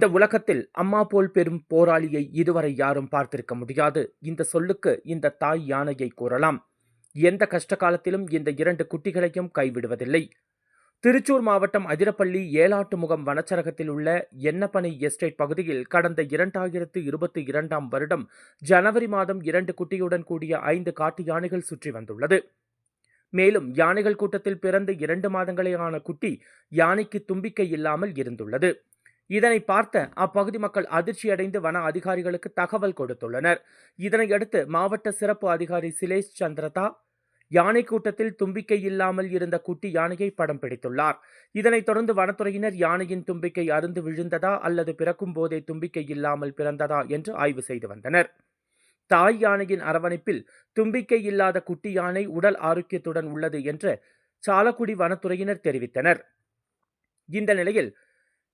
இந்த உலகத்தில் அம்மா போல் பெரும் போராளியை இதுவரை யாரும் பார்த்திருக்க முடியாது. இந்த சொல்லுக்கு இந்த தாய் யானையை கூறலாம். எந்த கஷ்ட காலத்திலும் இந்த இரண்டு குட்டிகளையும் கைவிடுவதில்லை. திருச்சூர் மாவட்டம் அதிரப்பள்ளி ஏலாட்டுமுகம் வனச்சரகத்தில் உள்ள எண்ணப்பனை எஸ்டேட் பகுதியில் கடந்த இரண்டாயிரத்து இருபத்தி இரண்டாம் வருடம் ஜனவரி மாதம் இரண்டு குட்டியுடன் கூடிய ஐந்து காட்டு யானைகள் சுற்றி வந்துள்ளது. மேலும் யானைகள் கூட்டத்தில் பிறந்து இரண்டு மாதங்களே ஆன குட்டி யானைக்கு தும்பிக்கை இல்லாமல் இருந்துள்ளது. இதனை பார்த்த அப்பகுதி மக்கள் அதிர்ச்சியடைந்து வன அதிகாரிகளுக்கு தகவல் கொடுத்துள்ளனர். இதனையடுத்து மாவட்ட சிறப்பு அதிகாரி சிலேஷ் சந்திரதா யானை கூட்டத்தில் தும்பிக்கை இல்லாமல் இருந்த குட்டி யானையை படம் பிடித்துள்ளார். இதனைத் தொடர்ந்து வனத்துறையினர் யானையின் தும்பிக்கை அருந்து விழுந்ததா அல்லது பிறக்கும் போதே தும்பிக்கை இல்லாமல் பிறந்ததா என்று ஆய்வு செய்து வந்தனர். தாய் யானையின் அரவணைப்பில் தும்பிக்கை இல்லாத குட்டி யானை உடல் ஆரோக்கியத்துடன் உள்ளது என்று சாலக்குடி வனத்துறையினர் தெரிவித்தனர். இந்த நிலையில்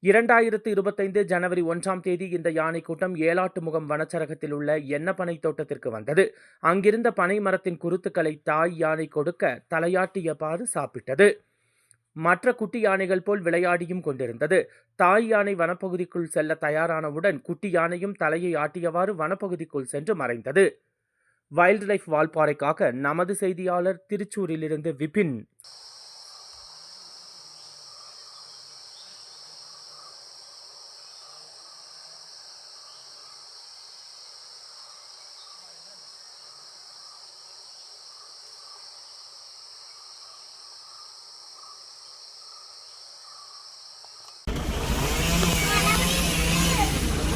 இரண்டாயிரத்து இருபத்தைந்து ஜனவரி ஒன்றாம் தேதி இந்த யானை கூட்டம் ஏலாட்டு முகம் வனச்சரகத்தில் உள்ள எண்ணப்பனை தோட்டத்திற்கு வந்தது. அங்கிருந்த பனை மரத்தின் குருத்துக்களை தாய் யானை கொடுக்க தலையாட்டியபாறு சாப்பிட்டது. மற்ற குட்டி யானைகள் போல் விளையாடியும் கொண்டிருந்தது. தாய் யானை வனப்பகுதிக்குள் செல்ல தயாரானவுடன் குட்டி யானையும் தலையை ஆட்டியவாறு வனப்பகுதிக்குள் சென்று மறைந்தது. வைல்ட் லைஃப் வால்பாறைக்காக நமது செய்தியாளர் திருச்சூரிலிருந்து விபின்.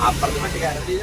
apartemen diganti